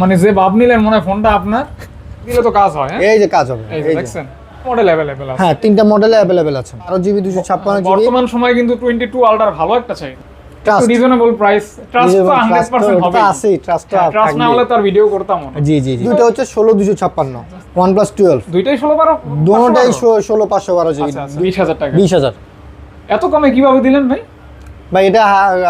মানে যে ভাব নিলেন মনে হয় ফোনটা আপনার। দিলে তো কাজ হয় হ্যাঁ? এই যে কাজ হবে এই যে দেখছেন মডেল অ্যাভেলেবেল আছে। হ্যাঁ তিনটা মডেলে অ্যাভেলেবেল আছে। আরও জিবি দুশো ছাপ্পান্ন জিবি বর্তমান সময় কিন্তু টোয়েন্টি টু ভালো একটা চাই। রিজনেবল প্রাইস ট্রাস্ট তো হান্ড্রেড পার্সেন্ট হবে আছেই ট্রাস্ট ট্রাস্ট না হলে তার ভিডিও করতাম। জি জি জি। দুটো হচ্ছে ষোলো দুশো ছাপ্পান্ন ওয়ান প্লাস টুয়েলভ দুইটাই ষোলো বারো? দুটাই ষোলো পাঁচশো বারো জিবি আচ্ছা আচ্ছা বিশ হাজার টাকা। বিশ হাজার। এত কমে কীভাবে দিলেন ভাই? ভাই এটা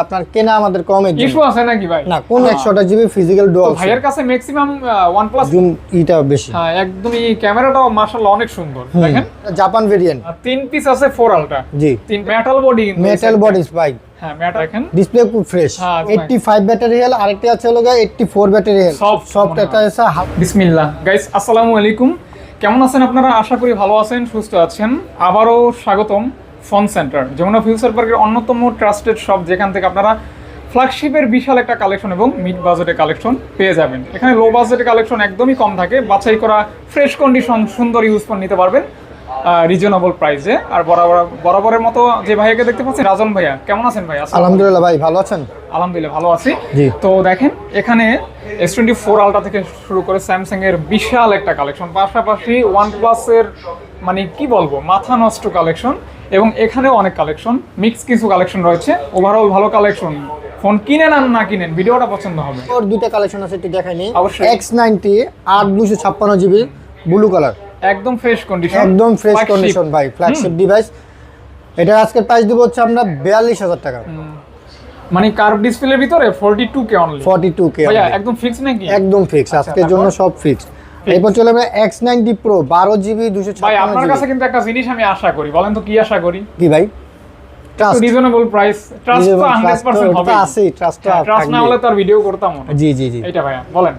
আপনার কেনা আমাদের জন্য। ইস্যু আছে নাকি ভাই? না কোন একশো আঠাশ জিবি ফিজিক্যাল ডুয়াল ভাইয়ের কাছে ম্যাক্সিমাম প্লাস জুম ইটা বেশি। হ্যাঁ একদমই ক্যামেরাটাও মাশাআল্লাহ অনেক সুন্দর। দেখেন? জাপান ভেরিয়েন্ট তিন পিস আছে ফোর আলটা জি। তিন মেটাল বডি মেটাল হ্যাঁ মেটাল দেখেন। ডিসপ্লে খুব ফ্রেশ হ্যাঁ, এইটটি ফাইভ ব্যাটারি হেল আরেকটা আছে হলো ব্যাটারি হেল Soft সফট একটা আছে বিসমিল্লাহ। গাইস আসসালামু আলাইকুম। কেমন আছেন আপনারা? আশা করি ভালো আছেন সুস্থ আছেন। আবারও স্বাগতম। ফোন সেন্টার যমুনা ফিউচার পার্কের অন্যতম ট্রাস্টেড শপ যেখান থেকে আপনারা ফ্ল্যাগশিপের বিশাল একটা কালেকশন এবং মিড বাজেটের কালেকশন পেয়ে যাবেন। এখানে লো বাজেটের কালেকশন একদমই কম থাকে বাছাই করা ফ্রেশ কন্ডিশন সুন্দর ইউজ ফোন নিতে পারবেন রিজনেবল প্রাইসে আর বরাবর বরাবরের মতো যে ভাইয়াকে দেখতে পাচ্ছেন রাজন ভাইয়া কেমন আছেন ভাইয়া আলহামদুলিল্লাহ ভাই ভালো আছেন? আলহামদুলিল্লাহ ভালো আছি। তো দেখেন এখানে এস টোয়েন্টি ফোর আলটা থেকে শুরু করে স্যামসাং এর বিশাল একটা কালেকশন। পাশাপাশি ওয়ান প্লাসের মানে কি বলব মাথা নষ্ট কালেকশন এবং এখানেও অনেক কালেকশন মিক্স কিছু কালেকশন রয়েছে। ওভারঅল ভালো কালেকশন ফোন কিনেন আর না কিনেন ভিডিওটা পছন্দ হবে। ওর দুইটা কালেকশন আছে একটু দেখাই নি অবশ্যই। এক্স নাইনটি আট দুশো ছাপ্পান্ন জিবি ব্লু কালার একদম ফ্রেশ কন্ডিশন একদম ফ্রেশ কন্ডিশন ভাই ফ্ল্যাগশিপ ডিভাইস এটা আজকের প্রাইস দিব হচ্ছে আমরা বিয়াল্লিশ হাজার টাকা। মানে কার্ভ ডিসপ্লের ভিতরে forty two K only forty two K ভাইয়া একদম ফিক্স নাকি? একদম ফিক্স আজকের জন্য সব ফিক্স এরপর চলে আমরা এক্স নাইনটি প্রো বারো জিবি দুশো ভাই আপনার কাছে কিন্তু একটা জিনিস আমি আশা করি। বলেন তো কি আশা করি? কি ভাই? ট্রাস্ট রিজনেবল প্রাইস ট্রাস্ট তো হান্ড্রেড পার্সেন্ট হবে আছেই ট্রাস্ট ট্রাস্ট না হলে তার ভিডিও করতাম না। জি জি জি। ভাইয়া বলেন।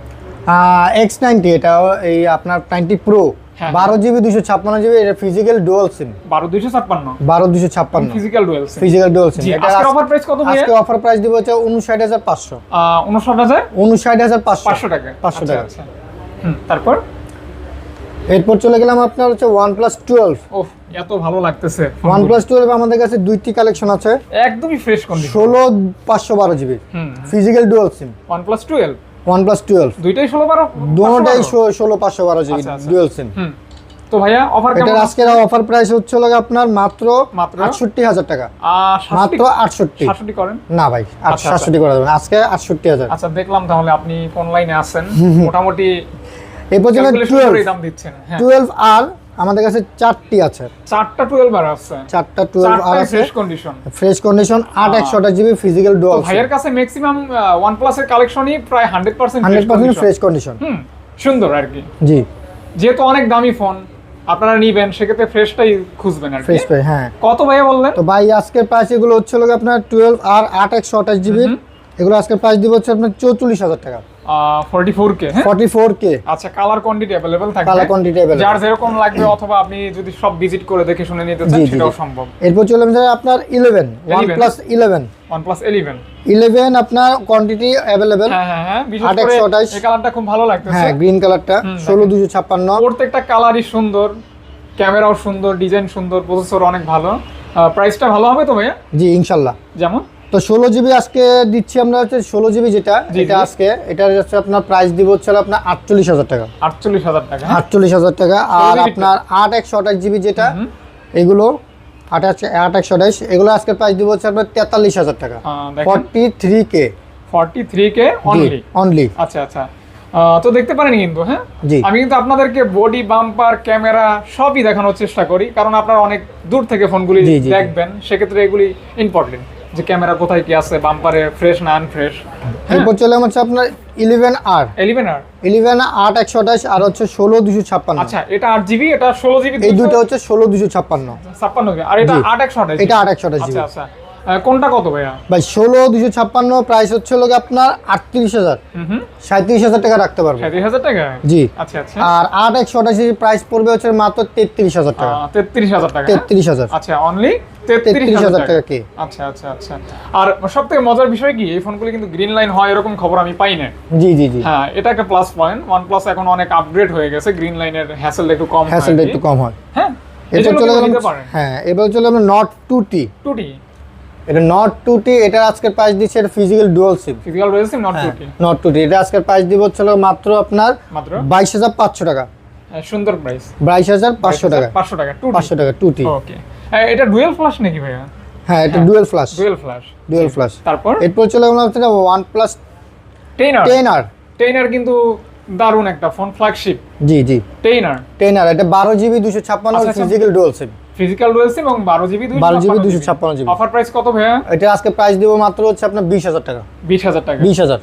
এক্স নাইনটি এটা এই আপনার নাইনটি প্রো হ্যাঁ। বারো জিবি দুশো ছাপ্পান্ন জিবি এটা ফিজিক্যাল ডুয়াল সিম বারো ছাপ্পান্ন। বারো দুশো ছাপ্পান্ন। Physical dual physical dual SIM এটা অফার প্রাইস কত আজকে অফার প্রাইস দিব হচ্ছে উনষাট হাজার পাঁচশো। উনষাট হাজার? উনষাট হাজার পাঁচশো। পাঁচশো টাকা। 500 আচ্ছা, টাকা। তারপর? এরপর চলে গেলাম আপনার হচ্ছে ওয়ান প্লাস টুয়েলভ ও এত ভালো লাগতেছে ওয়ান প্লাস টুয়েলভ আমাদের কাছে দুইটি কালেকশন আছে। একদমই ফ্রেশ কন্ডিশন ষোলো পাঁচশো বারো GB physical dual SIM one plus twelve one plus twelve দুইটাই ষোলো বারো? দুটাই? ষোলো পাঁচশো বারো জিবি। ডুয়াল সিম তো ভাইয়া অফার কেমন? আজকের অফার প্রাইস হচ্ছে আপনার মাত্র মাত্র? আটষট্টি হাজার টাকা। মাত্র আটষট্টি। সাতষট্টি করেন? না ভাই আচ্ছা। সাতষট্টি করে দেবেন। আজকে আটষট্টি হাজার। আচ্ছা দেখলাম তাহলে আপনি কোন লাইনে আছেন। মোটামুটি টুয়েলভ করেই দাম দিচ্ছেন। হ্যাঁ। আর আমাদের কাছে চারটি আছে। চারটা টুয়েলভ আর আছে। চারটা টুয়েলভ আর আছে। ফ্রেশ কন্ডিশন ফ্রেশ কন্ডিশন আট একশো আঠাশ জিবি ফিজিক্যাল ডুয়াল ভাইয়ের কাছে ম্যাক্সিমাম ওয়ান প্লাসের কালেকশনই প্রায় hundred percent hundred percent fresh condition হুম সুন্দর আর কি। জি। যেহেতু অনেক দামি ফোন আপনারা নিবেন সেক্ষেত্রে ফ্রেশটাই খুঁজবেন আর কি। ফ্রেশ পাই হ্যাঁ। কত ভাই বললেন? তো ভাই আজকে প্রাইস এগুলো হচ্ছে হলো আপনার টুয়েলভ আর আট একশো আঠাশ জিবি এগুলো আজকে প্রাইস দিব হচ্ছে আপনার চৌচল্লিশ হাজার টাকা। ফোর্টি ফোর কে হ্যাঁ? আচ্ছা কালার কোয়ান্টিটি অ্যাভেলেবেল থাকবে। কালার কোয়ান্টিটি যার যেরকম লাগবে অথবা আপনি যদি সব ভিজিট করে দেখে শুনে নিতে চান জি, জি, সেটাও সম্ভব। এরপর চলে যাবে আপনার eleven one 11 plus eleven one plus eleven eleven আপনার কোয়ান্টিটি অ্যাভেলেবেল হ্যাঁ হ্যাঁ হ্যাঁ। এই কালারটা খুব ভালো লাগতেছে। হ্যাঁ গ্রিন কালারটা প্রত্যেকটা কালারই সুন্দর ক্যামেরাও সুন্দর ডিজাইন সুন্দর প্রসেসর অনেক ভালো। প্রাইসটা ভালো হবে তো ভাইয়া? জি ইনশাল্লাহ। যেমন? তো ষোলো জিবি আজকে দিচ্ছি আমরা হচ্ছে ষোলো জিবি যেটা এটা আজকে। এটা হচ্ছে আপনার প্রাইস দিব হচ্ছে আপনার আটচল্লিশ হাজার টাকা। আটচল্লিশ হাজার টাকা? আটচল্লিশ হাজার টাকা। আর আপনার আট একশো আঠাশ জিবি যেটা এগুলো একশো- আট একশো আঠাশ এগুলো আজকে প্রাইস দিব হচ্ছে আপনার তেতাল্লিশ হাজার টাকা। Forty three K forty three K only only আচ্ছা আচ্ছা। তো দেখতে পারেন কিন্তু হ্যাঁ? আমি কিন্তু আপনাদেরকে বডি বাম্পার ক্যামেরা সবই দেখানোর চেষ্টা করি কারণ আপনারা অনেক দূর থেকে ফোনগুলি। দেখবেন সেক্ষেত্রে এগুলি ইম্পর্টেন্ট যে ক্যামেরা কোথায় কি আছে বাম্পারে ফ্রেশ না আনফ্রেশ এরপর চলে হচ্ছে আপনার ইলেভেন আর এলিভেন আর ইলেভেন আট একশো আঠাশ আর হচ্ছে ষোলো দুশো ছাপ্পান্ন। আচ্ছা এটা আট জিবি এটা ষোলো জিবি এই দুটো হচ্ছে ষোলো দুশো ছাপ্পান্ন। ছাপ্পান্ন আর এটা। আট একশো আঠাশ এটা আট একশো আঠাশ জিবি আচ্ছা আচ্ছা। কোনটা কত ভাইয়া? ভাই ষোলো দুশো ছাপ্পান্ন প্রাইস হচ্ছে গিয়ে আপনার আটত্রিশ হাজার। সাঁত্রিশ হাজার টাকা রাখতে পারব। সাঁত্রিশ হাজার টাকা? জি। আচ্ছা আচ্ছা। আর আট একশো আঠাশি প্রাইস পড়বে হচ্ছে মাত্র তেত্রিশ হাজার টাকা। তেত্রিশ হাজার টাকা? তেত্রিশ হাজার। আচ্ছা অনলি তেত্রিশ হাজার টাকা। আচ্ছা আচ্ছা আচ্ছা। আর সব থেকে মজার বিষয় কি? এই ফোনগুলো কিন্তু গ্রিন লাইন হয় এরকম খবর আমি পাই না জি জি জি। হ্যাঁ এটা একটা প্লাস পয়েন্ট ওয়ান প্লাস এখন অনেক আপগ্রেড হয়ে গেছে গ্রিন লাইনের হ্যাসেলটা একটু কম হ্যাসেলটা একটু কম হয়। হ্যাঁ এরপর চলে গেলাম হ্যাঁ এবার চলে নট টু টি টুটি এটা নট টুটি এটা আজকের প্রাইস দিচ্ছে এটা ফিজিক্যাল ডুয়াল সিম ফিজিক্যাল রয়েছে নট টুটি নট টুটি এটা আজকের প্রাইস দিব হচ্ছে মাত্র আপনার মাত্র? বাইশ হাজার পাঁচশো টাকা। হ্যাঁ, সুন্দর প্রাইস বাইশ হাজার পাঁচশো টাকা। পাঁচশো টাকা টুটি পাঁচশো টাকা টুটি ওকে এটা ডুয়েল ফ্ল্যাশ নাকি ভাইয়া? হ্যাঁ এটা dual flash dual flash dual flash তারপর? এরপর চলে গেলাম হচ্ছে one plus ten R ten R trainer কিন্তু দারুণ একটা ফোন ফ্ল্যাগশিপ জি জি। টেইনার টেন আর এটা বারো জিবি দুশো ছাপ্পান্ন। ফিজিক্যাল ডুয়াল সিম ফিজিক্যাল রয়েছে এবং বারো GB 12 GB 256 GB offer price কত ভাইয়া? এটা আজকে প্রাইস দিব মাত্র হচ্ছে আপনার বিশ হাজার টাকা। বিশ হাজার টাকা। বিশ হাজার।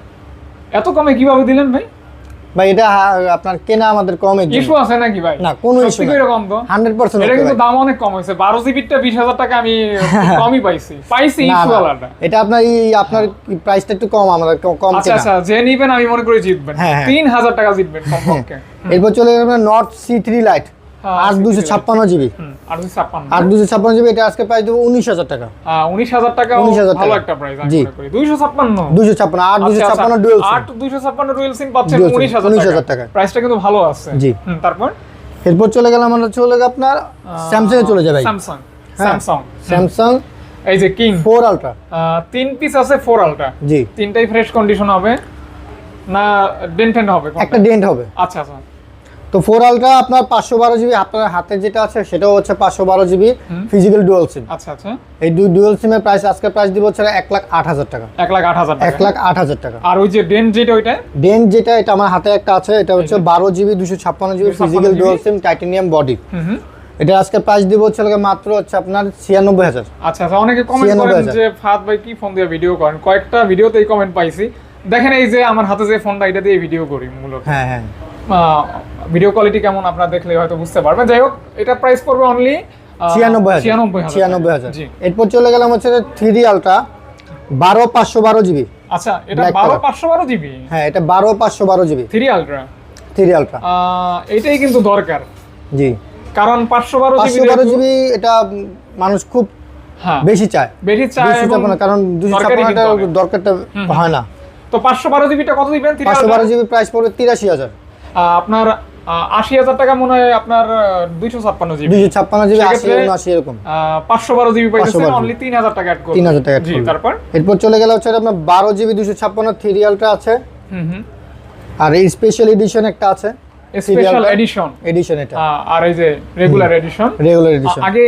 এত কমে কীভাবে দিলেন ভাই? ভাই এটা আপনার কেনা আমাদের কমের ইস্যু আছে নাকি ভাই? না, কোনো issue সত্যি এরকম তো। হান্ড্রেড পার্সেন্ট এটা কিন্তু দাম অনেক কম হয়েছে। বারো জিবিটা বিশ হাজার টাকা আমি কমই পাইছি। পাইছি ইস্যু আলাদা। এটা আপনার এই আপনার প্রাইসটা একটু কম আমাদের কম আচ্ছা আচ্ছা যে নিবেন আমি মনে করি জিতবেন। হ্যাঁ, হ্যাঁ। তিন হাজার টাকা জিতবেন। কমপক্ষে এরপর চলে গেলাম নট সি থ্রি লাইট হ্যাঁ, আট দুশো ছাপ্পান্ন জিবি। হুম, আর দুশো ছাপ্পান্ন। আট দুশো ছাপ্পান্ন জিবি এটা আজকে প্রাইস দেবো উনিশ হাজার টাকা। উনিশ হাজার টাকা 19,000 ভালো টাকা। একটা প্রাইস জি। দুইশো ছাপ্পান্ন। দুশো ছাপ্পান্ন আট দুশো ছাপ্পান্ন ডুয়েল আট দুইশো ছাপ্পান্ন ডুয়েল সিম পাচ্ছেন Dual SIM, উনিশ হাজার টাকা। টাকা। প্রাইসটা কিন্তু ভালো আছে। জি। তারপর? এরপর চলে গেলাম আমরা চলে গেলাম আপনার স্যামসাং এ চলে যাবে স্যামসাং হ্যাঁ। স্যামসাং স্যামসাং এই যে কিং ফোর আলট্রা তিন পিস আছে ফোর আলটা জি। তিনটাই ফ্রেশ কন্ডিশন হবে। না ডেন্টেন্ট হবে একটা ডেন্ট হবে। আচ্ছা আচ্ছা। তো ফোর আলট্রা আপনার পাঁচশো বারো জিবি আপনার হাতে যেটা আছে সেটাও হচ্ছে পাঁচশো বারো জিবি ফিজিক্যাল ডুয়াল সিম আচ্ছা আচ্ছা। এই দুই ডুয়াল সিমের প্রাইস আজকের প্রাইস দিব হচ্ছে এক লাখ আট হাজার টাকা। এক লাখ আট হাজার এক লাখ আট হাজার টাকা। আর ওই যে ডেন্ট যেটা ওইটা? ডেন্ট যেটা এটা আমার হাতে একটা আছে এটা হচ্ছে বারো জিবি দুশো ছাপ্পান্ন GB physical dual SIM titanium body এটা আজকে প্রাইস দিব হচ্ছে লাগে মাত্র হচ্ছে আপনার ছিয়ানব্বই হাজার। আচ্ছা আচ্ছা অনেকে কমেন্ট 96 করেন যে ফাহাদ ভাই কি ফোন দিয়ে ভিডিও করেন? কয়েকটা ভিডিওতেই কমেন্ট পাইছি। দেখেন এই যে আমার হাতে যে ফোনটা এটা দিয়ে ভিডিও করি মূলত। হ্যাঁ হ্যাঁ। ভিডিও কোয়ালিটি কেমন আপনারা দেখলে হয়তো বুঝতে পারবেন। যাই হোক এটা প্রাইস পড়বে অনলি ছিয়ানব্বই ছিয়ানব্বই হাজার। এরপর চলে গেলাম হচ্ছে থ্রি আলট্রা বারো পাঁচশো বারো জিবি। আচ্ছা এটা বারো পাঁচশো বারো জিবি? হ্যাঁ এটা বারো পাঁচশো বারো GB. Three ultra three ultra এটাই কিন্তু দরকার। জি। কারণ পাঁচশো বারো পাঁচশো বারো জিবি এটা মানুষ খুব হ্যাঁ। বেশি চায়। বেশি চায় কারণ দুশো ছাপ্পান্নটা দরকারটা হয় না। তো পাঁচশো বারো জিবিটা কত দিবেন? পাঁচশো বারো জিবি প্রাইস পড়বে তিরাশি হাজার। আপনার আশি হাজার টাকা মনে হয় আপনার দুইশো ছাপ্পান্ন জিবি। দুইশো ছাপ্পান্ন জিবি আশি উনআশি এরকম। পাঁচশো বারো জিবি পাইতেছেন 512 অনলি তিন হাজার টাকা অ্যাড তিন হাজার টাকা। তারপর? এরপর চলে গেলে হচ্ছে আপনার বারো জিবি দুইশো ছাপ্পান্ন থ্রি রিয়ালটা আছে। হুম হুম। আর এই স্পেশাল এডিশন একটা আছে। স্পেশাল এডিশন এডিশন এটা। আর এই যে রেগুলার এডিশন রেগুলার এডিশন আগে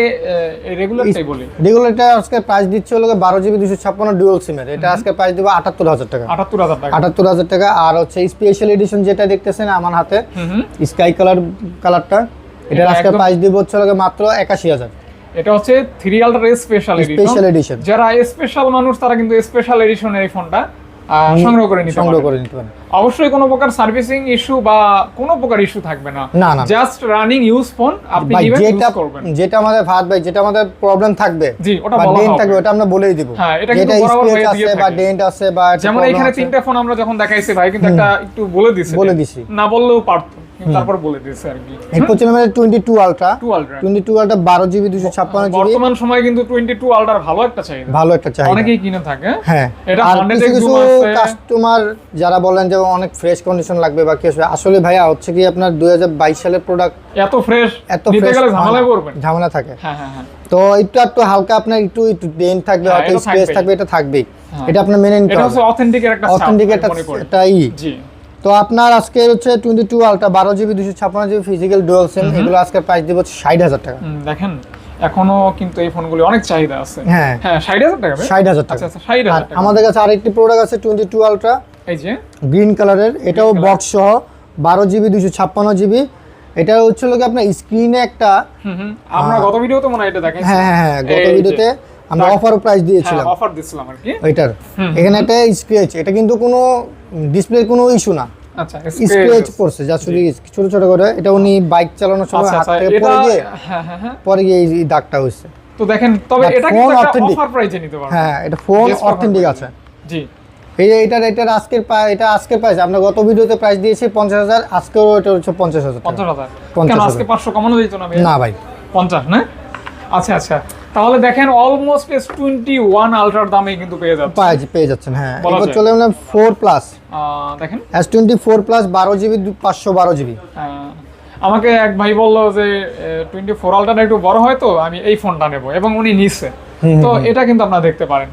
রেগুলারটাই বলি। রেগুলারটা আজকে প্রাইস দিচ্ছে হলো বারো জিবি দুশো ছাপ্পান্ন ডুয়াল সিমের এটা আজকে প্রাইস দেবো আটাত্তর হাজার টাকা। আটাত্তর হাজার টাকা। আটাত্তর হাজার টাকা। আর হচ্ছে স্পেশাল এডিশন যেটা দেখতেছেন আমার হাতে স্কাই কালার কালারটা এটা আজকে প্রাইস দিব হচ্ছে হলো মাত্র একাশি হাজার। এটা হচ্ছে three ultra special special edition যারা স্পেশাল মানুষ তারা কিন্তু স্পেশাল এডিশনের এই ফোনটা সংগ্রহ করে নিতে সংগ্রহ করে নিতে পারেন অবশ্যই কোনো প্রকার সার্ভিসিং ইস্যু বা কোনো প্রকার ইস্যু থাকবে না। না, না। জাস্ট রানিং ইউজ ফোন আপনি যেটা করবেন? যেটা আমাদের ভাত ভাই যেটা আমাদের প্রবলেম থাকবে জি ওটা বলা ডেন্ট থাকবে ওটা আমরা বলেই দিব। হ্যাঁ, এটা কিন্তু বরাবর হয়ে আছে বা ডেন্ট আছে বা যেমন এখানে তিনটা ফোন আমরা যখন দেখাইছি ভাই কিন্তু একটা একটু বলে দিছে বলে দিছি। না বললেও পারতো। তারপর বলে দিছে আর কি। এরপর চলে আমাদের twenty two ultra two ultra twenty two ultra বারো জিবি দুশো ছাপ্পান্ন জিবি বর্তমান সময় কিন্তু টোয়েন্টি টু আলট্রার ভালো একটা চাহিদা। ভালো একটা চাহিদা। অনেকেই কিনে থাকে। হ্যাঁ। এটা কিছু কিছু কাস্টমার যারা বলেন যে অনেক ফ্রেশ কন্ডিশন লাগবে বা কি আসবে আসলে ভাইয়া হচ্ছে কি আপনার দু হাজার বাইশ সালের প্রোডাক্ট এত ফ্রেশ এত ফ্রেশ ঝামেলা থাকে। হ্যাঁ হ্যাঁ তো একটু একটু হালকা আপনার একটু একটু ডেন্ট থাকবে এটা স্পেস থাকবে এটা থাকবেই। এটা আপনার মেনে নিতে এটা হবে হচ্ছে অথেন্টিকের একটা ছাপ, অথেন্টিক একটা মনে একটা ই। জি। তো আপনার আজকে হচ্ছে টোয়েন্টি টু আলট্রা বারো জিবি দুশো ছাপ্পান্ন জিবি ফিজিক্যাল ডুয়াল সিম এগুলো আজকে প্রাইস দিব ষাট হাজার টাকা। দেখেন এখনও কিন্তু এই ফোনগুলি অনেক চাহিদা আছে। হ্যাঁ। হ্যাঁ ষাট হাজার টাকা ষাট হাজার আচ্ছা টাকা। আচ্ছা ষাট হাজার আমাদের কাছে আরেকটি প্রোডাক্ট আছে টোয়েন্টি টু আলট্রা এই যে? গ্রিন কালারের এটাও। বক্স সহ বারো জিবি দুশো ছাপ্পান্ন জিবি এটা হচ্ছে লোক আপনার স্ক্রিনে একটা আমরা গত ভিডিওতে মনে হয় এটা হ্যাঁ হ্যাঁ হ্যাঁ গত ভিডিওতে আমরা অফার প্রাইস দিয়েছিলাম। অফার দিছিলাম আর কি। ওইটার এখানে একটা স্ক্রেচ এটা কিন্তু কোনো ডিসপ্লের কোনো ইস্যু না। আচ্ছা পড়ছে যা শুধু ছোট ছোট করে এটা উনি বাইক চালানোর সময় আচ্ছা হাত আচ্ছা থেকে পড়ে গিয়ে হ্যাঁ হ্যাঁ হ্যাঁ। পরে গিয়ে এই দাগটা হয়েছে। তো দেখেন তবে But এটা কিন্তু একটা অফার প্রাইসে নিতে পারবেন। হ্যাঁ এটা ফোন Yes, অথেন্টিক আছে। জি। এই যে এটার এটার আজকের এটা আজকের প্রাইস আমরা গত ভিডিওতে প্রাইস দিয়েছি পঞ্চাশ হাজার আজকেও এটা হচ্ছে পঞ্চাশ হাজার পঞ্চাশ হাজার। পঞ্চাশ আজকে পাঁচশো কমানো যেত না ভাই না ভাই। পঞ্চাশ না? আচ্ছা আচ্ছা। তাহলে দেখেন অলমোস্ট এস টোয়েন্টি ওয়ান আলট্রার দামে কিন্তু পেয়ে যাচ্ছে। পাওয়া যায়- পেয়ে যাচ্ছেন হ্যাঁ। এবার চলে গেলাম ফোর প্লাস দেখেন। এস টোয়েন্টি ফোর প্লাস বারো জিবি পাঁচশো বারো জিবি আমাকে এক ভাই বলল যে টোয়েন্টি ফোর আলট্রাটা একটু বড় হয় তো আমি এই ফোনটা নেব। এবং উনি নিচ্ছে তো এটা কিন্তু আপনারা দেখতে পারেন।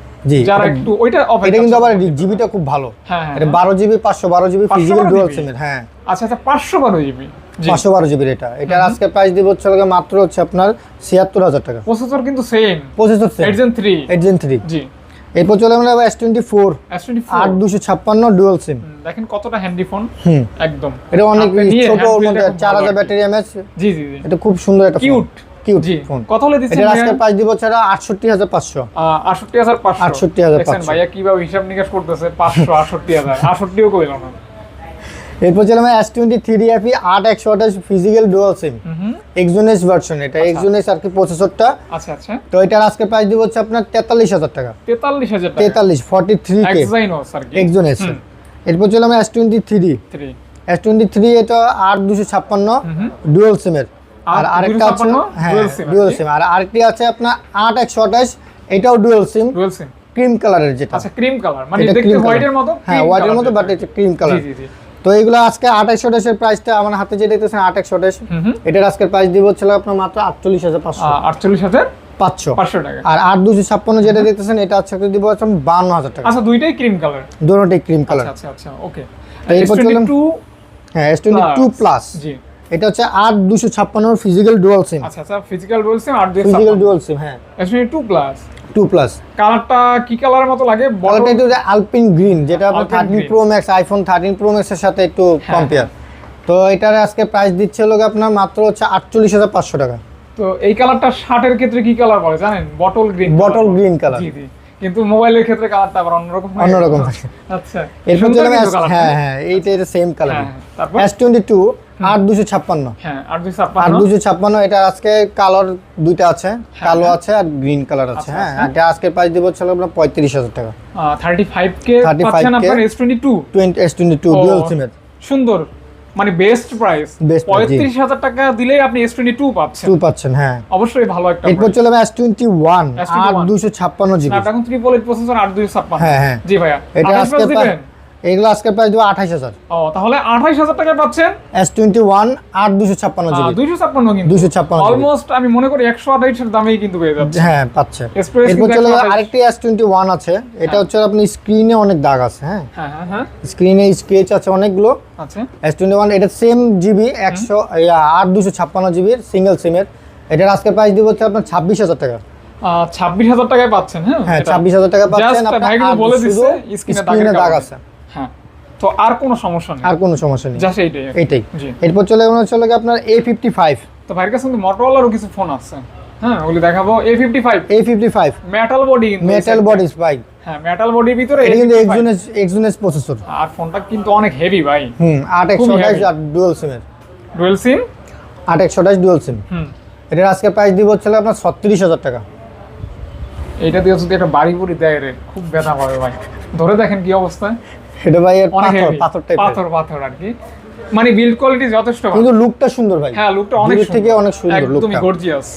যারা একটু ওইটা এটা কিন্তু আবার জিবিটা খুব ভালো। হ্যাঁ হ্যাঁ এটা বারো জিবি পাঁচশো বারো জিবি ফিজিক্যাল ডুয়াল? সিমের হ্যাঁ। আচ্ছা আচ্ছা পাঁচশো বারো জিবি পাঁচশো বারো জিবির এটা এটার আজকে প্রাইস দিব হচ্ছে মাত্র হচ্ছে আপনার ছিয়াত্তর হাজার টাকা। প্রসেসর কিন্তু same processor eight gen three eight gen three জি। এরপর চলে আমরা এস টোয়েন্টি ফোর। আট দুশো ছাপ্পান্ন ডুয়াল সিম দেখেন কতটা হ্যান্ডি ফোন হুম। একদম। এটা অনেক ছোট ওর মধ্যে খুব চার হাজার ব্যাটারি এমএচ জি জি এটা খুব সুন্দর একটা কিউট কিউট ফোন কত হলে দিচ্ছেন এটার আজকে প্রাইস দিব হচ্ছে আটষট্টি হাজার পাঁচশো। আটষট্টি হাজার পাঁচশো। 68,500 দেখছেন ভাইয়া কীভাবে হিসাব নিকাশ করতেছে না এরপর চলে আমরা এস টোয়েন্টি থ্রি এফি আট একশো আঠাশ physical dual SIM Exynos version এটা। এক্সোনেস আর কি প্রসেসরটা আচ্ছা আচ্ছা। তো এটার আজকে প্রাইস দিব হচ্ছে আপনার তেতাল্লিশ হাজার টাকা। তেতাল্লিশ হাজার তেতাল্লিশ ফর্টি থ্রি এক্সোনেস এরপর চলে আমরা S twenty three S twenty three এটা আট দুশো ছাপ্পান্ন। ডুয়াল সিমের আর আর আরেকটা আছে 256 হ্যাঁ ডুয়াল সিম আর আরেকটি আছে আপনার আট একশো আঠাশ এটাও dual SIM dual SIM cream কালারের যেটা। আচ্ছা ক্রিম কালার মানে দেখতে হোয়াইটের মতো হ্যাঁ হোয়াইটের মতো বাট এটা ক্রিম কালার জি জি জি। তো এগুলো আজকে আঠাইশো আঠাশের প্রাইসটা আমার হাতে যেটা দেখতেছেন আঠাইশো আঠাশ হুম হুম। এটার আজকের প্রাইস দিব হচ্ছে আপনার মাত্র আটচল্লিশ হাজার পাঁচশো। আটচল্লিশ হাজার পাঁচশো। পাঁচশো টাকা। আর আট দুশো ছাপ্পান্ন যেটা দেখতেছেন এটা হচ্ছে দিব হচ্ছে বান্ন হাজার টাকা। আচ্ছা দুইটাই ক্রিম কালার দুটোটাই ক্রিম কালার আচ্ছা আচ্ছা ওকে এরপর চললাম- হ্যাঁ এস টোয়েন্টি টু প্লাস জি। এটা হচ্ছে আট দুশো ছাপ্পান্ন ফিজিক্যাল ডুয়াল সিম আচ্ছা আচ্ছা ফিজিক্যাল বলছেন আট ফিজিক্যাল ডুয়াল সিম হ্যাঁ। এসনি টু প্লাস টু প্লাস কালারটা কি কালারের মতো লাগে? বলটা একটু আলপিন গ্রিন যেটা আপনার thirteen pro max iPhone thirteen pro ম্যাক্সের সাথে একটু কম্পেয়ার তো এটার আজকে প্রাইস দিচ্ছে লোক আপনার মাত্র হচ্ছে আটচল্লিশ হাজার পাঁচশো টাকা। তো এই কালারটা শার্টের ক্ষেত্রে কি কালার বলে জানেন? Bottle green bottle green colour. কিন্তু মোবাইলের ক্ষেত্রে কালারটা আবার অন্যরকম অন্যরকম আচ্ছা। এর হ্যাঁ হ্যাঁ এইটা এটা সেম কালার S22 আট দুশো ছাপ্পান্ন। হ্যাঁ আট দুশো ছাপ্পান্ন। এটা আজকে কালার দুইটা আছে। কালো হ্যাঁ। আছে আর গ্রিন কালার আছে আচ্ছা, হ্যাঁ। আচ্ছা। এটা আজকে প্রাইস দিব আপনার পঁয়ত্রিশ হাজার টাকা। থার্টি ফাইভ কে 35K পাচ্ছেন আপনার S twenty two twenty S twenty two dual সিমের সুন্দর। মানে বেস্ট প্রাইস। পঁয়ত্রিশ হাজার টাকা দিলেই আপনি এস টোয়েন্টি টু পাচ্ছেন। টু পাচ্ছেন হ্যাঁ। অবশ্যই ভালো একটা এরপর চলে এস টোয়েন্টি ওয়ান আট দুশো ছাপ্পান্ন GB. Snapdragon triple eight processor আট দুই ছাপ্পান্ন। হ্যাঁ, হ্যাঁ। জি ভাইয়া। এটা আজকে plus দিবেন? এগুলো আজকে প্রাইস দেবো আঠাইশ হাজার। ও তাহলে আঠাইশ হাজার টাকায় পাচ্ছেন? এস টোয়েন্টি ওয়ান আট দুশো ছাপ্পান্ন জিবি দুইশো ছাপ্পান্ন কিন্তু। দুশো ছাপ্পান্ন অলমোস্ট আমি মনে করি একশো আঠাইশের দামেই কিন্তু পেয়ে যাচ্ছে। হ্যাঁ পাচ্ছে। এরপর চলে গেলো 128 আরেকটি এস টোয়েন্টি ওয়ান আছে। এটা হচ্ছে আপনি স্ক্রিনে অনেক দাগ আছে হ্যাঁ। হ্যাঁ হ্যাঁ হ্যাঁ। স্ক্রিনে স্কেচ আছে অনেকগুলো। আচ্ছা এস টোয়েন্টি ওয়ান এটা সেম জিবি একশো আট দুশো ছাপ্পান্ন জিবির সিঙ্গেল সিমের এটার আজকে প্রাইস দিব হচ্ছে আপনার ছাব্বিশ হাজার টাকা। ছাব্বিশ হাজার টাকায় পাচ্ছেন হ্যাঁ? হ্যাঁ ছাব্বিশ হাজার টাকা পাচ্ছেন। আপনার বলে দিচ্ছে স্ক্রিনে স্ক্রিনে দাগ আছে। হ্যাঁ তো আর কোনো সমস্যা নেই। আর কোনো সমস্যা নেই। জাস্ট এইটাই এইটাই। এরপর চলে চলে আপনার এ ফিফটি ফাইভ তো ভাইয়ের কাছে কিন্তু মোটরওয়ালারও কিছু ফোন আছে। হ্যাঁ ওগুলি দেখাবো। A fifty five A fifty five metal body metal bike হ্যাঁ মেটাল বডির ভিতরে এটা কিন্তু A55 এক্সুনেস এক্সুনেস প্রসেসর আর ফোনটা কিন্তু অনেক হেভি ভাই। হুম আট একশো আঠাশ ডুয়েল সিমের ডুয়েল সিম আট একশো আঠাশ ডুয়েল সিম হুম। এটার আজকে প্রাইস দিব হচ্ছে আপনার ছত্রিশ হাজার টাকা। এইটা দিয়ে যদি একটা বাড়ি বুড়ি দেয় রে খুব ব্যথা পাবে ভাই। ধরে দেখেন কি অবস্থা। এটা ভাই পাথর পাথর টাইপের পাথর পাথর আর কি। মানে বিল্ড কোয়ালিটি যথেষ্ট ভালো। কিন্তু লুকটা সুন্দর ভাই। হ্যাঁ লুকটা অনেক থেকে অনেক সুন্দর একদমই গর্জিয়াস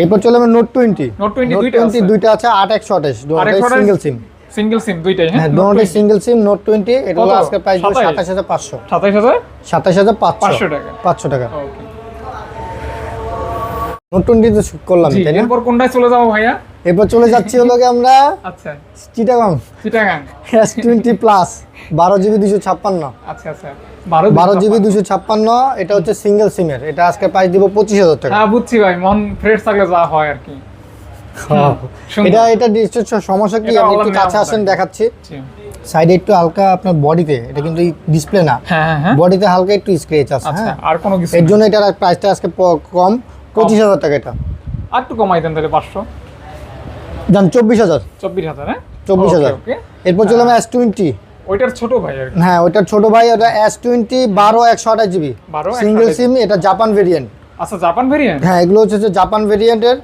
এরপর চলে আমার নোট টোয়েন্টি Note 20 দুইটা আছে। দুইটা আছে আট একশো আঠাশ। আর একটা সিঙ্গেল সিম সিঙ্গেল সিম দুইটাই হ্যাঁ? দুটোটাই সিঙ্গেল সিম নোট টোয়েন্টি এটা হলো আজকে প্রাইস দিব 27? সাতাশ হাজার পাঁচশো। হাজার? সাতাশ হাজার পাঁচশো। পাঁচশো টাকা। পাঁচশো টাকা। ওকে নোট টোয়েন্টি তো করলাম জি তাই না? এরপর কোনটায় চলে যাব ভাইয়া? এরপর চলে যাচ্ছি হলো গিয়ে আমরা আচ্ছা। Chittagong. Chittagong. S twenty plus বারো জিবি দুশো ছাপ্পান্ন। আচ্ছা আচ্ছা। বারো জিবি দুশো ছাপ্পান্ন। এটা হচ্ছে সিঙ্গেল সিমের এটা আজকে প্রাইস দিব পঁচিশ হাজার টাকা। হ্যাঁ বুঝছি ভাই মন ফ্রেশ থাকলে যা হয় আর কি। হ্যাঁ। এটা এটা সমস্যা কি? আপনি একটু কাছে আসেন দেখাচ্ছি। সাইডে একটু হালকা আপনার বডিতে এটা কিন্তু ডিসপ্লে না। হ্যাঁ হ্যাঁ হ্যাঁ। বডিতে হালকা একটু স্ক্রেচ আছে আচ্ছা হ্যাঁ। আর কোনো কিছু এর জন্য এটার প্রাইসটা আজকে কম পঁচিশ হাজার টাকা এটা। আর একটু কমাই দেন তাহলে পাঁচশো। দাম চব্বিশ হাজার। চব্বিশ হাজার হ্যাঁ? চব্বিশ Okay, হাজার এরপর চলে এস টোয়েন্টি ওইটার ছোট ভাই আর হ্যাঁ ওইটার ছোট ভাই ওটা এস টোয়েন্টি বারো একশো আঠাশ জিবি। 12 সিঙ্গেল সিম এটা জাপান ভেরিয়েন্ট আচ্ছা জাপান ভেরিয়েন্ট হ্যাঁ এগুলো হচ্ছে জাপান ভেরিয়েন্টের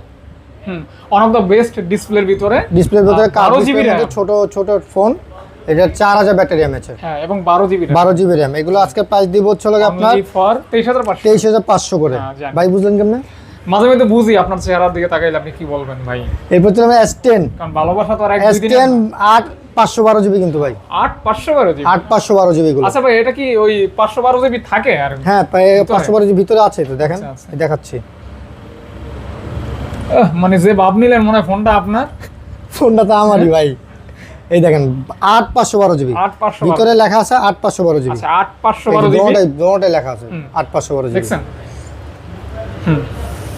হুম ওয়ান অফ দ্য বেস্ট ডিসপ্লের ভিতরে। ডিসপ্লের ভিতরে 12 GB মধ্যে RAM। ছোট ছোট ফোন এটা চার হাজার ব্যাটারি এম আছে। হ্যাঁ এবং বারো জিবি বারো জিবি র্যাম এগুলো আজকে প্রাইস দিব হচ্ছে আপনার ফর তেইশ হাজার পাঁচশো। তেইশ হাজার পাঁচশো করে। হ্যাঁ, ভাই বুঝলেন কেমনে? মাঝে মধ্যে বুঝি আপনার চেহারার দিকে তাকাইলে আপনি কি বলবেন ভাই? এরপর চলে এস টেন কারণ ভালোবাসা তো আর এক দুই দিনে আট পাঁচশো বারো জিবি কিন্তু ভাই। আট পাঁচশো বারো জিবি? আট পাঁচশো বারো জিবি গুলো আচ্ছা ভাই এটা কি ওই পাঁচশো বারো জিবি থাকে আর? হ্যাঁ পাঁচশো বারো জিবি ভিতরে আছে তো দেখেন আচ্ছা, আচ্ছা। দেখাচ্ছি। মানে যে ভাব নিলেন মনে হয় ফোনটা আপনার? ফোনটা তো আমারই ভাই। এই দেখেন আট পাঁচশো বারো জিবি। আট পাঁচশো ভিতরে লেখা আছে আট পাঁচশো বারো জিবি। আচ্ছা আট পাঁচশো বারো জিবি। লেখা আছে আট পাঁচশো বারো জিবি। দেখছেন? হুম।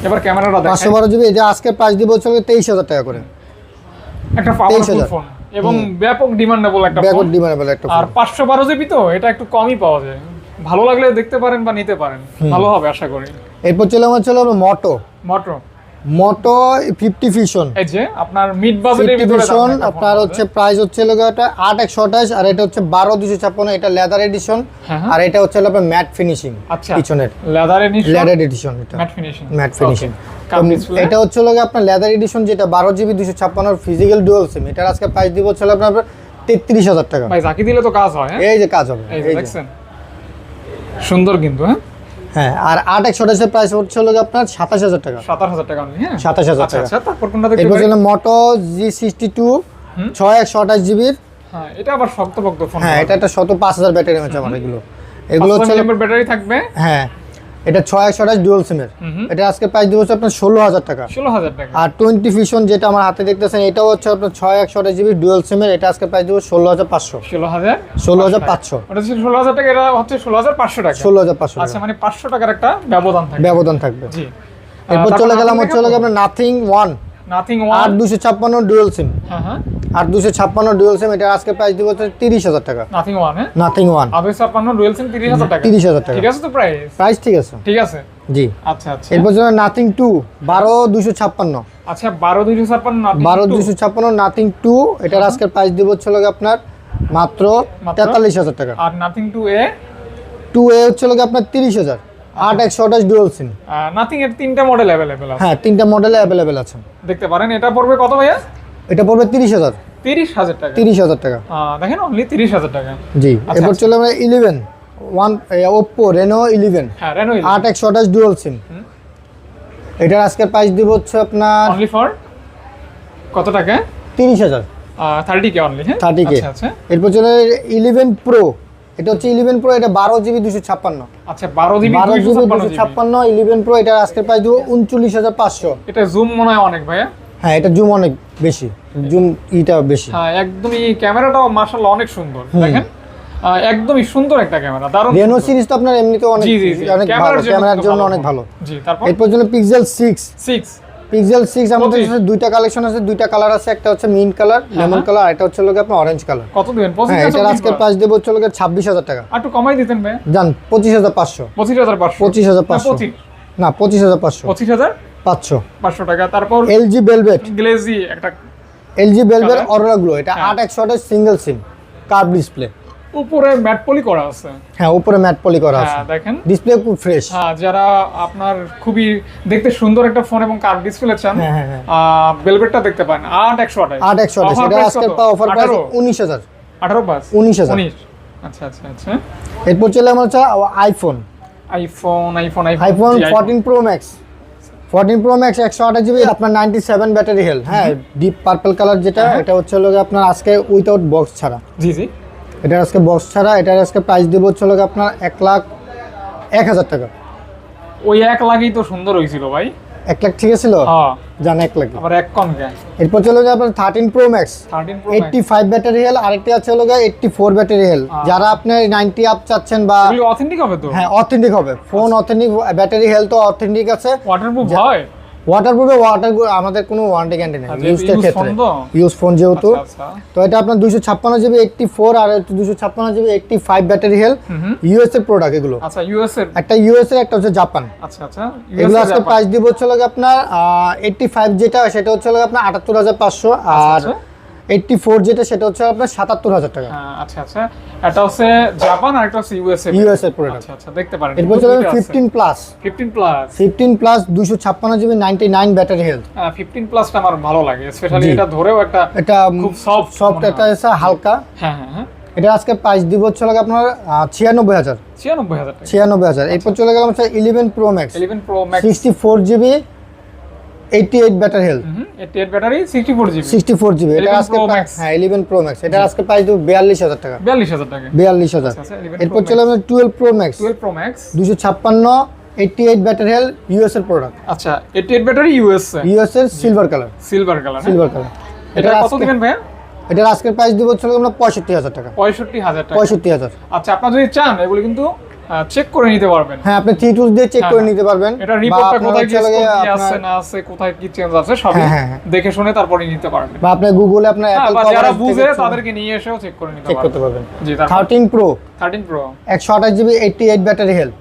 এবার ক্যামেরাটা দেখেন 512 জিবি এটা আজকে প্রাইস দিব তেইশ হাজার টাকা করে। একটা পাওয়ারফুল ফোন এবং ব্যাপক ডিমান্ডেবল একটা ব্যাপক ডিমান্ডেবল একটা আর ফোন পাঁচশো বারো জিবি তো এটা একটু কমই পাওয়া যায়। ভালো লাগলে দেখতে পারেন বা নিতে পারেন। ভালো হবে আশা করি। এরপর চলে আমার চলো moto motor moto fifty fusion আপনার মিড ফিশন আপনার হচ্ছে প্রাইস হচ্ছে এটা আট একশো আঠাশ আর এটা হচ্ছে বারো দুশো ছাপ্পান্ন এটা লেদার এডিশন হ্যাঁ, হ্যাঁ। আর এটা হচ্ছে আপনার ম্যাট ফিনিশিং আচ্ছা পিছনের। লেদারের লেদার এডিশন এটা। ম্যাট ফিনিশিং এটা হচ্ছে লোক আপনার লেদার এডিশন যেটা বারো জিবি দুশো ছাপ্পান্ন ফিজিক্যাল ডুয়াল সিম এটার আজকে প্রাইস দিব হচ্ছে আপনার তেত্রিশ হাজার টাকা। ভাই জাকি দিলে তো কাজ হয় হ্যাঁ? এই যে কাজ হবে এই। দেখছেন? সুন্দর কিন্তু হ্যাঁ? হ্যাঁ আর আট একশো আঠাশের প্রাইস হচ্ছে হলো আপনার সাতাশ হাজার টাকা। সাতাশ হাজার টাকা হ্যাঁ? সাতাশ হাজার টাকা। আচ্ছা তারপর কোনটা এরপর ছিল মোটো জি সিক্সটি টু ছয় একশো আঠাশ জিবির হ্যাঁ এটা আবার শক্তপোক্ত ফোন হ্যাঁ এটা একটা শত পাঁচ হাজার ব্যাটারি আছে আমার এগুলো। এগুলো হচ্ছে ব্যাটারি থাকবে? হ্যাঁ এটা ছয় একশো আঠাশ ডুয়েল সিমের এটা আজকে প্রাইস দিব হচ্ছে আপনার ষোলো হাজার টাকা। ষোলো হাজার টাকা। আর টোয়েন্টি ফিশন যেটা আমার হাতে দেখতেছেন এটাও হচ্ছে আপনার ছয় একশো আঠাশ জিবি ডুয়েল সিমের এটা আজকে প্রাইস দিব ষোলো হাজার পাঁচশো। ষোলো হাজার ষোলো হাজার পাঁচশো ওটা ষোলো হাজার টাকা এটা হচ্ছে ষোলো হাজার পাঁচশো টাকা। ষোলো হাজার পাঁচশো আচ্ছা মানে পাঁচশো টাকার একটা ব্যবধান থাকবে। ব্যবধান থাকবে। জি। এরপর চলে গেলাম হচ্ছে আপনার nothing one nothing one dual SIM হ্যাঁ হ্যাঁ। ডুয়াল সিম এটা আজকে প্রাইস দিব টাকা। নাথিং ওয়ান হ্যাঁ? ওয়ান সিম টাকা। টাকা। ঠিক আছে তো প্রাইস প্রাইস ঠিক আছে। ঠিক আছে। জি। আচ্ছা আচ্ছা। এরপর নাথিং আচ্ছা নাথিং এটার প্রাইস দিব হচ্ছে আপনার মাত্র মাত্র? তেতাল্লিশ হাজার টাকা। আর nothing two A? Two A হচ্ছে হলো আপনার তিরিশ হাজার। আট একশো আঠাশ ডুয়াল সিম নাথিং এর তিনটা মডেল অ্যাভেলেবেল আছে। হ্যাঁ তিনটা মডেলে অ্যাভেলেবেল আছে। দেখতে পারেন এটা পড়বে কত ভাইয়া? এটা পড়বে তিরিশ হাজার। তিরিশ হাজার টাকা। তিরিশ হাজার টাকা। দেখেন অনলি তিরিশ হাজার টাকা। জি আচ্ছা, এরপর চলে আমরা eleven one Oppo Reno eleven হ্যাঁ রেনো আট একশো আঠাশ ডুয়াল সিম। এটার আজকের প্রাইস দিব হচ্ছে আপনার অনলি ফর কত টাকা? তিরিশ হাজার। থার্টি কে অনলি হ্যাঁ? 30K আচ্ছা আচ্ছা। এরপর চলে ইলেভেন প্রো এটা হচ্ছে ইলেভেন প্রো এটা বারো জিবি দুশো ছাপ্পান্ন। আচ্ছা বারো জিবি বারো দুশো ছাপ্পান্ন ইলেভেন প্রো আজকের প্রাইস দিব উনচল্লিশ হাজার পাঁচশো। এটা জুম মনে হয় অনেক ভাইয়া? হ্যাঁ এটা জুম অনেক বেশি। জুম ইটা বেশি। হ্যাঁ একদমই ক্যামেরাটাও মার্শাল্লাহ অনেক সুন্দর দেখেন। একদমই সুন্দর একটা ক্যামেরা দারুণ রেনো সিরিজ তো আপনার এমনিতেও অনেক জি জি জি। অনেক ভালো ক্যামেরার জন্য অনেক ভালো। জি তারপর? এরপর জন্য Pixel six six Pixel six আমাদের কাছে দুইটা কালেকশন আছে দুইটা কালার আছে একটা হচ্ছে মিন্ট কালার লেমন। কালার আর এটা হচ্ছে লোক আপনার অরেঞ্জ কালার কত দিবেন? পঁচিশ হ্যাঁ হাজার এটার আজকের প্রাইস দেবো হচ্ছে ছাব্বিশ হাজার টাকা। আর একটু কমাই দিতেন ভাই। জান পঁচিশ হাজার পাঁচশো। পঁচিশ হাজার পাঁচশো। পঁচিশ হাজার না, পাঁচশো। পঁচিশ না পঁচিশ হাজার পাঁচশো। পঁচিশ হাজার? পাঁচশো। পাঁচশো টাকা। তারপর এলজি বেলভেট গ্লেজি একটা এলজি বেলভেট? অরোরা গ্লো এটা হ্যাঁ। আট একশো আঠাশ সিঙ্গেল সিম কার্ভ ডিসপ্লে উপরে ম্যাট পলি করা আছে। হ্যাঁ উপরে ম্যাট পলি করা আছে। হ্যাঁ দেখেন। ডিসপ্লে খুব ফ্রেশ হ্যাঁ যারা আপনার খুবই দেখতে সুন্দর একটা ফোন এবং কার্ভ ডিসপ্লে চান হ্যাঁ হ্যাঁ বেলভেটটা দেখতে পান আট একশো আঠাশ। আট একশো আঠাশ। এটা আজকের অফার প্রাইস উনিশ হাজার। আঠারো পাঁচ উনিশ আচ্ছা আচ্ছা আচ্ছা। এরপর চলে আমার হচ্ছে iPhone iPhone iPhone iPhone fourteen Pro Max fourteen Pro Max একশো আঠাশ জিবি আপনার নাইনটি সেভেন ব্যাটারি হেলথ হ্যাঁ ডিপ পার্পল কালার যেটা। এটা হচ্ছে লোক আপনার আজকে উইথাউট বক্স ছাড়া। জি জি। এটার আজকে বক্স ছাড়া এটার আজকে প্রাইস দেবো হচ্ছে আপনার এক লাখ এক হাজার টাকা। ওই এক লাগেই তো সুন্দর হয়েছিল ভাই। এক লাখ ঠিক ছিল? হ্যাঁ। জান এক লাখ আবার এক কম কে এরপর চলে যাবে আপনার thirteen Pro Max eighty five battery health আরেকটি আছে হলো এইটটি ফোর ব্যাটারি হেল যারা আপনি নাইনটি আপ চাচ্ছেন বা অথেন্টিক হবে তো? হ্যাঁ অথেন্টিক হবে। Phone authentic battery health authentic আছে। ওয়াটারপ্রুফ হয়? ওয়াটার প্রুফে ওয়াটার আমাদের কোনো ওয়ারেন্টি গ্যারান্টি নেই। ইউজের ক্ষেত্রে। তো? ইউজ ফোন যেহেতু। আচ্ছা আচ্ছা। তো এটা আপনার দুশো ছাপ্পান্ন জিবি এইটটি ফোর আর দুশো ছাপ্পান্ন GB eighty five battery health US এর প্রোডাক্ট এগুলো। আচ্ছা ইউএস এর? একটা ইউএস এর একটা হচ্ছে জাপান আচ্ছা আচ্ছা। এগুলো আজকে প্রাইস দিব হচ্ছে লাগে আপনার এইটটি ফাইভ যেটা সেটা হচ্ছে লাগে আপনার আটাত্তর হাজার পাঁচশো। আর আচ্ছা। এইটটি ফোর যেটা সেটা হচ্ছে আপনার সাতাত্তর হাজার টাকা। হ্যাঁ, আচ্ছা আচ্ছা। এটা হচ্ছে জাপান আর একটা হচ্ছে ইউএসএ ইউএস এর প্রোডাক্ট আচ্ছা আচ্ছা দেখতে পারেন। এরপর চলে fifteen plus 15 plus fifteen plus দুশো ছাপ্পান্ন GB ninety nine battery health 15 প্লাসটা আমার ভালো লাগে স্পেশালি এটা ধরেও একটা এটা খুব সফট সফট একটা এসে হালকা। হ্যাঁ হ্যাঁ হ্যাঁ। এটা আজকে প্রাইস দিব হচ্ছে লাগে আপনার ছিয়ানব্বই হাজার। ছিয়ানব্বই হাজার ছিয়ানব্বই হাজার। এরপর চলে গেলাম হচ্ছে eleven Pro Max eleven Pro Max sixty four GB eighty eight battery health eight eight battery sixty four GB sixty four GB এটা আজকে। হ্যাঁ ইলেভেন প্রো ম্যাক্স এটা আজকে প্রাইস দিব বিয়াল্লিশ হাজার টাকা। বিয়াল্লিশ হাজার টাকা। বিয়াল্লিশ হাজার। আচ্ছা 11 এরপর চলে Max। আমাদের twelve Pro Max twelve Pro Max দুশো ছাপ্পান্ন eighty eight battery health US এর প্রোডাক্ট আচ্ছা eighty eight battery US US এর silver colour silver colour silver colour এটা কত দিবেন ভাইয়া? এটার আজকের প্রাইস দিব হচ্ছে আমরা পঁয়ষট্টি হাজার টাকা। পঁয়ষট্টি হাজার টাকা। পঁয়ষট্টি হাজার। আচ্ছা আপনার যদি চান এগুলো কিন্তু চেক করে নিতে পারবেন। হ্যাঁ আপনি থ্রি টুলস দিয়ে চেক হ্যাঁ, করে হ্যাঁ। নিতে পারবেন। এটা রিপোর্টটা কোথায় কি আছে না আছে কোথায় কি চেঞ্জ আছে সবই হ্যাঁ। দেখে শুনে তারপরে নিতে পারবেন। বা আপনি গুগলে আপনার অ্যাপল বা যারা বুঝে তাদেরকে নিয়ে এসেও চেক করে নিতে চেক করতে পারবেন। পারবেন। জি তারপর থার্টিন প্রো 13 প্রো একশো আঠাশ GB eighty eight battery health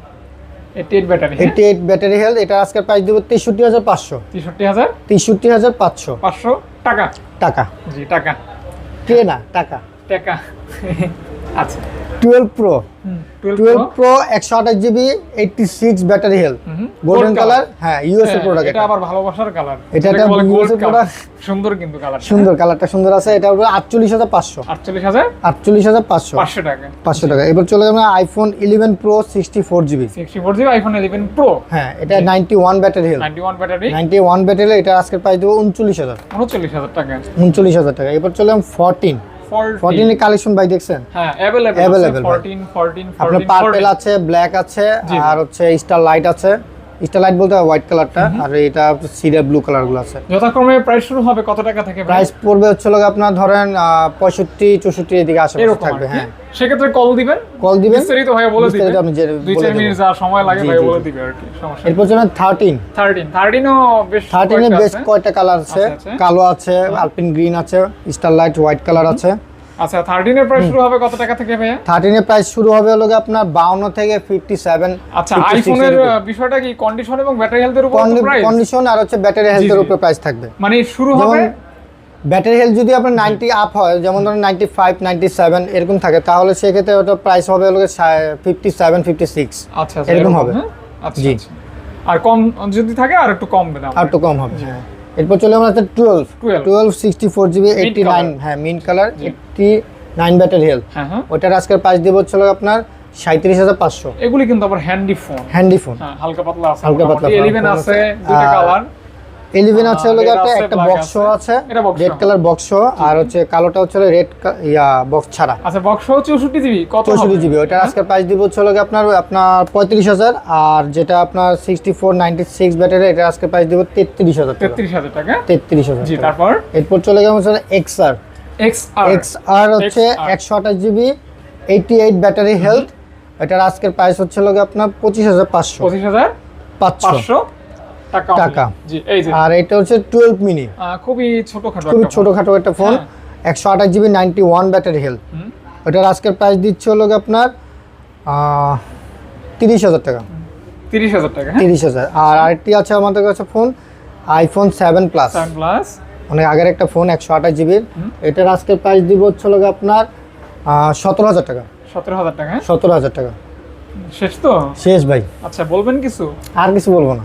88 battery eighty eight battery health এটা আজকের প্রাইস দিব তেষট্টি হাজার পাঁচশো। 63000 তেষট্টি হাজার পাঁচশো। 500 টাকা? টাকা। জি টাকা। কে না? টাকা। টাকা। আচ্ছা। টুয়েলভ প্রো 12 টুয়েলভ প্রো একশো আঠাশ GB eighty six battery health golden colour হ্যাঁ ইউএস এর প্রোডাক্ট এটা আবার ভালোবাসার কালার এটা একটা কালার product। সুন্দর কিন্তু কালার সুন্দর কালারটা সুন্দর আছে এটা হবে আটচল্লিশ হাজার পাঁচশো। 48000 আটচল্লিশ হাজার পাঁচশো। 500 টাকা। পাঁচশো টাকা। এবার চলে যাবে iPhone eleven Pro sixty four GB 64 GB iPhone 11 Pro হ্যাঁ এটা ninety one battery health 91 battery ninety one battery এটা আজকের প্রাইস দেবো উনচল্লিশ হাজার। 39000 টাকা। উনচল্লিশ হাজার টাকা। এবার চলে ফোরটিন 14 এর কালেকশন ভাই দেখছেন হ্যাঁ अवेलेबल Available, ভাই। 14 14 আপনার 14 পার্পেল আছে ব্ল্যাক আছে। আর হচ্ছে স্টার লাইট আছে স্টার লাইট বলতে হোয়াইট কালারটা আর এটা সিরিয়া ব্লু কালারগুলো আছে। যথাক্রমে প্রাইস শুরু হবে কত টাকা থেকে প্রাইস পড়বে হচ্ছে লোক আপনার ধরেন পঁয়ষট্টি চৌষট্টি এদিকে আশেপাশে থাকবে। হ্যাঁ। সেক্ষেত্রে কল দিবেন? কল দিবেন। বিস্তারিত ভাই বলে দিবেন। আপনি যে- দুই চার মিনিট যা সময় লাগে ভাই বলে জি। দিবে আর কি সমস্যা এরপর চলেন থার্টিন 13 13 ও বেশ থার্টিনের কয়েকটা বেশ কয়টা কালার আছে। কালো আছে আলপিন গ্রিন আছে স্টার লাইট হোয়াইট কালার আছে। আচ্ছা 13 এর প্রাইস শুরু হবে কত টাকা থেকে ভাইয়া? থার্টিনের প্রাইস শুরু হবে হলো আপনার বাউন্ন থেকে ফিফটি সেভেন আচ্ছা আইফোনের বিষয়টা কি? কন্ডিশন এবং ব্যাটারি হেলথের উপর প্রাইস কন্ডিশন আর হচ্ছে ব্যাটারি হেলথের। উপরে প্রাইস থাকবে। মানে শুরু হবে? ব্যাটারি হেলথ যদি আপনার নাইনটি আপ হয় যেমন ধরেন নাইনটি ফাইভ নাইনটি সেভেন এরকম থাকে তাহলে সেক্ষেত্রে ওটা প্রাইস হবে হলো ফিফটি সেভেন ফিফটি সিক্স আচ্ছা এরকম হবে। আচ্ছা জি। আচ্ছা। আর কম যদি থাকে আর একটু কম দাম। আর একটু কম হবে। হ্যাঁ এরপর চলে আমরা twelve twelve sixty four GB eighty nine হ্যাঁ mint colour eighty nine battery health ওটার আজকের পাঁচ দিয়ে হচ্ছে আপনার সাঁত্রিশ হাজার পাঁচশো। এগুলি কিন্তু আবার হ্যান্ডি ফোন হ্যান্ডি ফোন হালকা পাতলা আছে হালকা পাতলা আছে দুটো কালার ইলেভেন আছে হলো একটা একটা বক্স আছে। আছে। রেড কালার বক্স আর হচ্ছে কালোটা হচ্ছে রেড ইয়া বক্স ছাড়া। আচ্ছা বক্স হচ্ছে 64 জিবি কত চৌষট্টি হবে? জিবি ওটার আজকের প্রাইস দিব হচ্ছে হলো আপনার আপনার পঁয়ত্রিশ হাজার আর যেটা আপনার sixty four ninety six battery এটা আজকে প্রাইস দিব তেত্রিশ হাজার টাকা। 33000 টাকা। তেত্রিশ হাজার জি তারপর? এরপর চলে গেলাম হচ্ছে এক্স আর এক্স আর হচ্ছে XR একশো আঠাশ GB eighty eight battery health এটার আজকের প্রাইস হচ্ছে হলো আপনার পঁচিশ হাজার পাঁচশো। 25500 পাঁচশো। টাকা টাকা। only। জি এই যে। আর এটা হচ্ছে টুয়েলভ মিনি খুবই ছোটখাটো খুবই ছোটখাটো একটা ফোন হ্যাঁ। একশো আঠাশ GB ninety one battery health. ওটার আজকের প্রাইস দিচ্ছে হলো আপনার তিরিশ হাজার টাকা। 30000 টাকা হ্যাঁ। তিরিশ হাজার। আর আরেকটি আছে আমাদের কাছে phone iPhone seven plus 7 plus অনেক আগের একটা ফোন একশো আঠাশ জিবির এটার আজকের প্রাইস দিব হচ্ছে আপনার সতেরো হাজার টাকা। 17000 টাকা হ্যাঁ? সতেরো হাজার টাকা। শেষ তো? শেষ ভাই। আচ্ছা বলবেন কিছু? আর কিছু বলব না।